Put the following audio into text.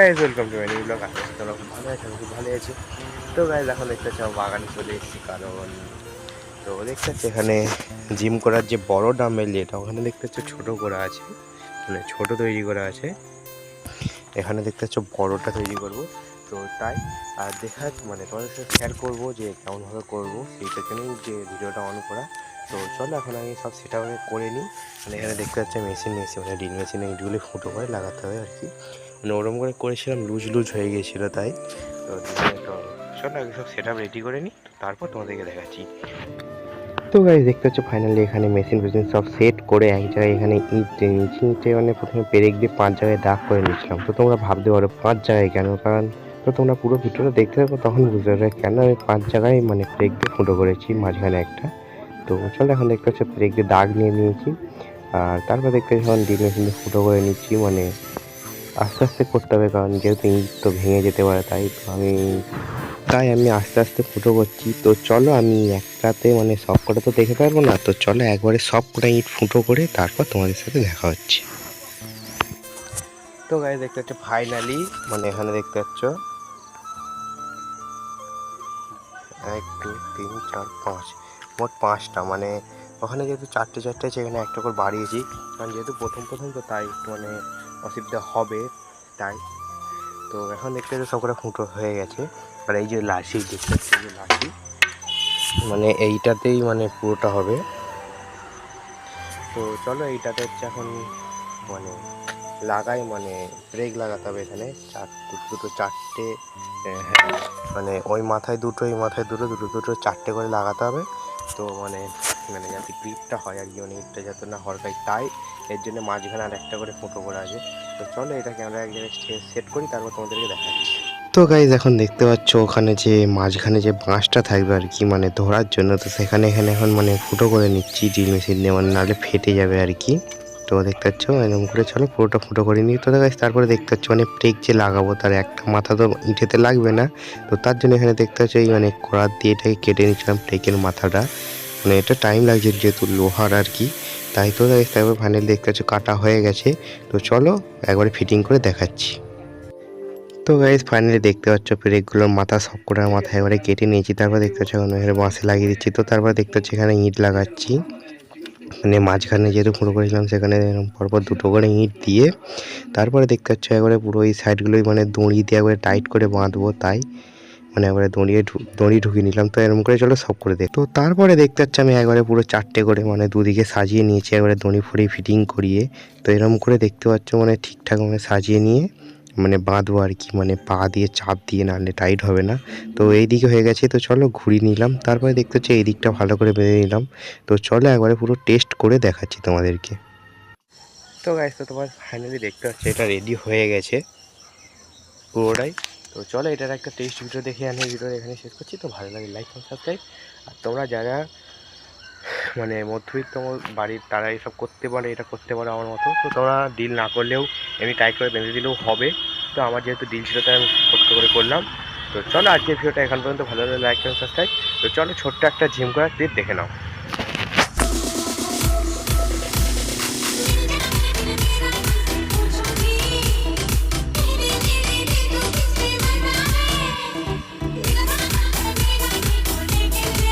Guys welcome to my blog আশা করছি তোমরা খুব ভালো আছো, আমি খুব ভালো আছি। তো গাইজ এখন দেখতে পাচ্ছি আমার বাগানে চলে এসেছি, কারণ তো দেখতে পাচ্ছি এখানে জিম করার যে বড় ডাম্বেল যেটা ওখানে দেখতে পাচ্ছি ছোটো করা আছে। মানে ছোটো তৈরি করা আছে। এখানে দেখতে পাচ্ছ বড়টা তৈরি করব। তো তাই, আর দেখা মানে তোমাদের সাথে শেয়ার করব যে কেমনভাবে করব, সেইটার জন্যই যে ভিডিওটা অন করা। তো চলো, এখন আমি সব সেটা করে নিই। মানে এখানে দেখতে পাচ্ছি মেশিন নিয়েছি মানে ড্রিল মেশিনে ইটগুলি ফুটো করে লাগাতে হবে আর কি। মানে ওরম করে করেছিলাম লুজ লুজ হয়ে গিয়েছিল তাই। তো তো চলো আগে সব সেট রেডি করে নিই তারপর তোমাদেরকে দেখাচ্ছি। তো গাড়ি দেখতে পাচ্ছ ফাইনালি এখানে মেশিন ফেশিন সব সেট করে এক জায়গায় এখানে ইট নিচে নিচে মানে প্রথমে পেরেক দিয়ে পাঁচ জায়গায় দাগ করে নিয়েছিলাম। তো তোমরা ভাবতে পারো, পাঁচ জায়গায় কেন? কারণ তো তোমরা পুরো ভিডিওটা দেখতে থাকো, তখন বুঝতে পারবে কেন আমি পাঁচ জায়গায় মানে পেরেক দিয়ে ফুটো করেছি, মাঝখানে একটা। তো চলো এখন দেখতে পাচ্ছ পেরেক দিয়ে দাগ নিয়ে নিয়েছি। আর তারপর দেখতে এখন ড্রিল মেশিন দিয়ে ফুটো করে নিচ্ছি মানে আস্তে আস্তে করতে হবে, কারণ যেহেতু ইট তো ভেঙে যেতে পারে, তাই তো আমি, তাই আমি আস্তে আস্তে ফুটো করছি। তো চলো আমি একটাতে মানে সব কটা তো দেখে পারব না, তো চলো একবারে সব কটা ইট ফুটো করে তারপর তোমাদের সাথে দেখা হচ্ছে। তো গাড়ি দেখতে পাচ্ছ ফাইনালি মানে এখানে দেখতে পাচ্ছ। এক, দুই, তিন, চার, পাঁচ, মোট পাঁচটা মানে ওখানে যেহেতু চারটে চারটে এখানে একটা করে বাড়িয়েছি। কারণ যেহেতু প্রথম প্রথম তো তাই মানে অসুবিধা হবে তাই। তো এখন দেখতে পাচ্ছি সবকটা ফুটো হয়ে গেছে। আর এই যে লাঠি, দেখতে পাচ্ছি যে লাঠি। মানে এইটাতেই মানে পুরোটা হবে। তো চলো এইটাতে হচ্ছে এখন মানে লাগাই মানে ব্রেক লাগাতে হবে এখানে। চার, দুটো চারটে হ্যাঁ মানে ওই মাথায় দুটো, এই মাথায় দুটো দুটো দুটো, চারটে করে লাগাতে হবে। তো মানে মানে যাতে গ্রিপটা হয় আর কি মানে যাতে না হরকায় তাই এর জন্য মাঝখানে আর একটা করে ফুটো করা আছে। তো চলো এটা ক্যামেরা এক জায়গায় সেট করি, তারপর তোমাদেরকে দেখাচ্ছি। তো গাইজ এখন দেখতে পাচ্ছ ওখানে যে মাঝখানে যে বাঁশটা থাকবে আর কি মানে ধরার জন্য তো সেখানে, এখানে এখন মানে ফুটো করে নিচ্ছি ড্রিল মেশিন দিয়ে মানে নাহলে ফেটে যাবে আর কি। তো দেখতে পাচ্ছ, এরকম করে চলো পুরোটা ফুটো করে নিই। তো গাইজ তারপরে দেখতে পাচ্ছ মানে ব্রেক যে লাগাবো তার একটা মাথা তো ইঁটেতে লাগবে না। তো তার জন্য এখানে দেখতে পাচ্ছ, এই মানে করার দিয়ে এটাকে কেটে নিচ্ছিলাম ব্রেকের মাথাটা। মানে এটা টাইম লাগছে যেহেতু লোহার আর কি। তাই তো তারপর ফাইনালি দেখতে পাচ্ছ কাটা হয়ে গেছে। তো চলো একবারে ফিটিং করে দেখাচ্ছি। তো গাইজ ফাইনালি দেখতে পাচ্ছ ব্রেকগুলোর মাথা সব কটার মাথা এবারে কেটে নিয়েছি। তারপর দেখতে পাচ্ছ এখন এখানে বাঁশে লাগিয়ে দিচ্ছি। তো তারপর দেখতে পাচ্ছি এখানে ইট লাগাচ্ছি। মানে মাঝখানে যেহেতু ফুটো করেছিলাম, সেখানে পরপর দুটো করে ইট দিয়ে। তারপরে দেখতে পাচ্ছ একবারে পুরো এই সাইডগুলোই মানে দড়ি দিয়ে একবারে টাইট করে বাঁধবো তাই। মানে একবারে দড়িয়ে দড়ি ঢুকিয়ে নিলাম। তো এরকম করে চলো সব করে দেখ। তো তারপরে দেখতে পাচ্ছি আমি একবারে পুরো চারটে করে মানে দুদিকে সাজিয়ে নিয়েছি, একবারে দড়ি ফুড়ি ফিটিং করিয়ে। তো এরকম করে দেখতে পাচ্ছ মানে ঠিকঠাক মানে সাজিয়ে নিয়ে মানে বাঁধবো আর কি মানে পা দিয়ে চাপ দিয়ে নাহলে টাইট হবে না। তো এই দিকে হয়ে গেছে, তো চলো ঘুরিয়ে নিলাম। তারপরে দেখতে হচ্ছে এই দিকটা ভালো করে বেঁধে নিলাম। তো চলো একবারে পুরো টেস্ট করে দেখাচ্ছি তোমাদেরকে। তো গাইস তো তোমার ফাইনালি দেখতে পাচ্ছি এটা রেডি হয়ে গেছে। পুরোটাই। তো চলো, এটার একটা টেস্ট ভিডিও দেখে আমি ভিডিও এখানে শেষ করছি। তো ভালো লাগে লাইক এবং সাবস্ক্রাইব আর তোমরা যারা মানে মধ্যবিত্ত বাড়ির, তারা এসব করতে পারে, এটা করতে পারে আমার মতো। তো তোমরা ডিল না করলেও এমনি টাইট করে বেঁধে দিলেও হবে। তো আমার যেহেতু ডিল ছিল, তাই আমি কষ্ট করে করলাম। তো চলো, আজকের ভিডিওটা এখান পর্যন্ত। ভালো লাগে লাইক এবং সাবস্ক্রাইব তো চলো, ছোট্ট একটা জিম করার ক্লিপ দেখে নাও।